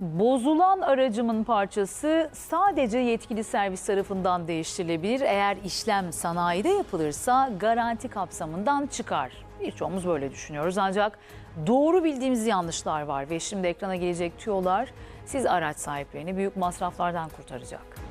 Bozulan aracımın parçası sadece yetkili servis tarafından değiştirilebilir. Eğer işlem sanayide yapılırsa garanti kapsamından çıkar. Birçoğumuz böyle düşünüyoruz ancak doğru bildiğimiz yanlışlar var ve şimdi ekrana gelecek tüyolar siz araç sahiplerini büyük masraflardan kurtaracak.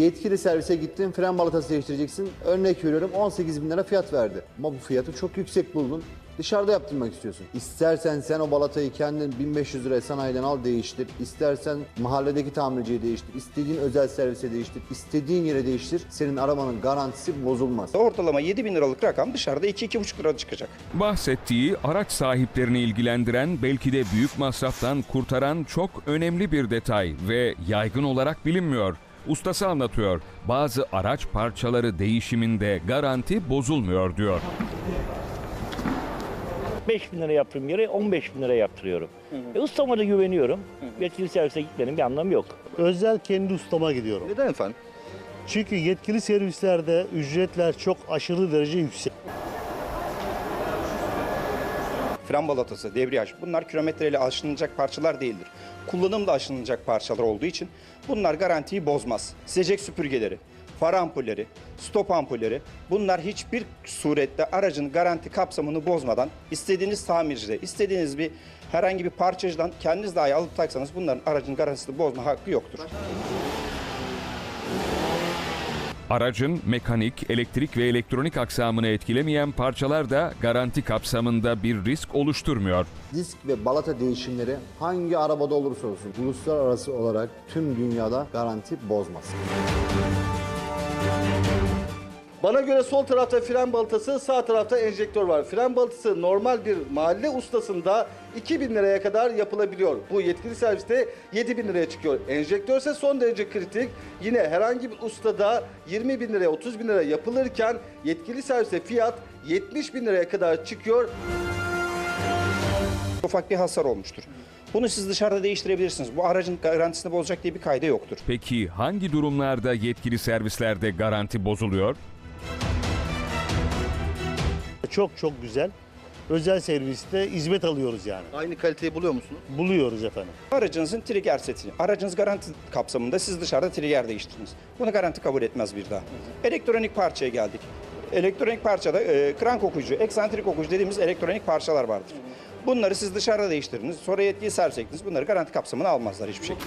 Yetkili servise gittin, fren balatası değiştireceksin. Örnek veriyorum 18 bin lira fiyat verdi. Ama bu fiyatı çok yüksek buldun. Dışarıda yaptırmak istiyorsun. İstersen sen o balatayı kendin 1500 liraya sanayiden al değiştir. İstersen mahalledeki tamirciye değiştir. İstediğin özel servise değiştir. İstediğin yere değiştir. Senin arabanın garantisi bozulmaz. Ortalama 7 bin liralık rakam dışarıda 2-2,5 lira çıkacak. Bahsettiği araç sahiplerini ilgilendiren belki de büyük masraftan kurtaran çok önemli bir detay ve yaygın olarak bilinmiyor. Ustası anlatıyor. Bazı araç parçaları değişiminde garanti bozulmuyor diyor. 5 bin lira yaptığım yere 15 bin lira yaptırıyorum. E, ustama da güveniyorum. Yetkili servise gitmenin bir anlamı yok. Özel kendi ustama gidiyorum. Neden efendim? Çünkü yetkili servislerde ücretler çok aşırı derece yüksek. Fren balatası, debriyaj bunlar kilometreyle aşınacak parçalar değildir. Kullanımla aşınacak parçalar olduğu için bunlar garantiyi bozmaz. Silecek süpürgeleri, far ampulleri, stop ampulleri bunlar hiçbir surette aracın garanti kapsamını bozmadan istediğiniz tamircide, istediğiniz bir herhangi bir parçacıdan kendiniz dahi alıp taksanız bunların aracın garantisini bozma hakkı yoktur. Aracın mekanik, elektrik ve elektronik aksamını etkilemeyen parçalar da garanti kapsamında bir risk oluşturmuyor. Disk ve balata değişimleri hangi arabada olursa olsun uluslararası olarak tüm dünyada garanti bozmaz. Bana göre sol tarafta fren balatası, sağ tarafta enjektör var. Fren balatası normal bir mahalle ustasında 2000 liraya kadar yapılabiliyor. Bu yetkili serviste 7000 liraya çıkıyor. Enjektör ise son derece kritik. Yine herhangi bir ustada 20 bin liraya 30 bin liraya yapılırken yetkili serviste fiyat 70 bin liraya kadar çıkıyor. Ufak bir hasar olmuştur. Bunu siz dışarıda değiştirebilirsiniz. Bu aracın garantisini bozacak diye bir kayda yoktur. Peki hangi durumlarda yetkili servislerde garanti bozuluyor? Çok çok güzel. Özel serviste hizmet alıyoruz yani. Aynı kaliteyi buluyor musunuz? Buluyoruz efendim. Aracınızın trigger setini, aracınız garanti kapsamında siz dışarıda trigger değiştirdiniz. Bunu garanti kabul etmez bir daha. Elektronik parçaya geldik. Elektronik parçada e, krank okuyucu, eksantrik okuyucu dediğimiz elektronik parçalar vardır. Bunları siz dışarıda değiştirdiniz. Sonra yetkili servis ettiniz. Bunları garanti kapsamına almazlar hiçbir şekilde.